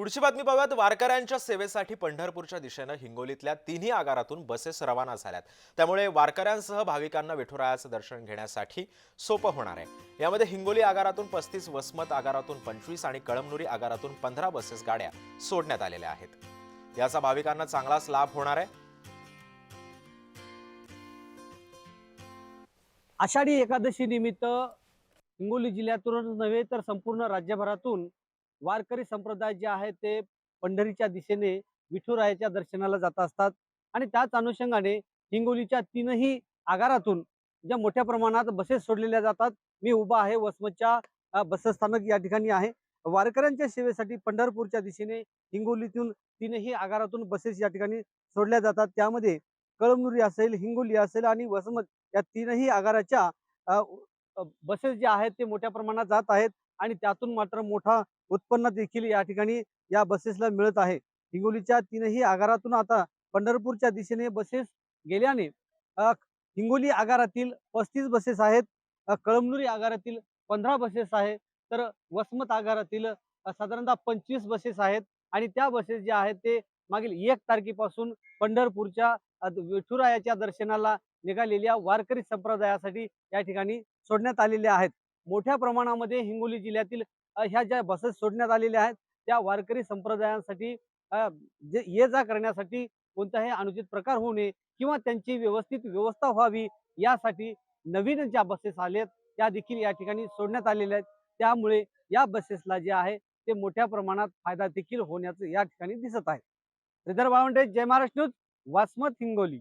पुढची बातमी पाहूयात. वारकऱ्यांच्या सेवेसाठी पंढरपूरच्या दिशेनं हिंगोलीतल्या तिन्ही आगारातून बसेस रवाना झाल्यात. त्यामुळे वारकऱ्यांसह भाविकांना विठुरायाचं दर्शन घेण्यासाठी सोपं होणार आहे. यामध्ये हिंगोली आगारातून पस्तीस वसमत आगारातून पंचवीस आणि कळमनुरी आगारातून पंधरा बसेस गाड्या सोडण्यात आलेल्या आहेत. याचा भाविकांना चांगलाच लाभ होणार आहे. आषाढी एकादशी निमित्त हिंगोली जिल्ह्यातूनच नव्हे तर संपूर्ण राज्यभरातून वारकरी संप्रदाय जे आहे ते पंढरीच्या दिशेने विठुरायाच्या दर्शनाला जात असतात. आणि त्याच अनुषंगाने हिंगोलीच्या तीनही आगारातून ज्या मोठ्या प्रमाणात बसेस सोडलेल्या जातात मी उभा आहे वसमतच्या बसस्थानक या ठिकाणी आहे. वारकऱ्यांच्या सेवेसाठी पंढरपूरच्या दिशेने हिंगोलीतून तीनही आगारातून बसेस या ठिकाणी सोडल्या जातात. त्यामध्ये कळमनुरी असेल हिंगोली असेल आणि वसमत या तीनही आगाराच्या बसेस ज्या आहेत ते मोठ्या प्रमाणात जात आहेत. आणि त्यातून मात्र मोठा उत्पन्न देखील या ठिकाणी या बसेसला मिळत आहे. हिंगोलीच्या तीनही आगारातून आता पंढरपूरच्या दिशेने बसेस गेल्याने हिंगोली आगारातील पस्तीस बसेस आहेत कळमनुरी आगारातील पंधरा बसेस आहेत तर वसमत आगारातील साधारणतः पंचवीस बसेस आहेत आणि त्या बसेस ज्या आहेत ते मागील एक तारखेपासून पंढरपूरच्या विठुरायाच्या दर्शनाला निघालेल्या वारकरी संप्रदायासाठी या ठिकाणी सोडण्यात आलेल्या आहेत. मोठ्या प्रमाणामध्ये हिंगोली जिल्ह्यातील ह्या ज्या बसेस सोडण्यात आलेल्या आहेत त्या वारकरी संप्रदायांसाठी ये जा करण्यासाठी कोणताही अनुचित प्रकार होऊ नये किंवा त्यांची व्यवस्थित व्यवस्था व्हावी यासाठी नवीन ज्या बसेस आलेत त्या देखील या ठिकाणी सोडण्यात आलेल्या आहेत. त्यामुळे या बसेसला जे आहे ते मोठ्या प्रमाणात फायदा देखील होण्याचं या ठिकाणी दिसत आहे. श्रीधर बावंडे जय महाराष्ट्र न्यूज वासमत हिंगोली.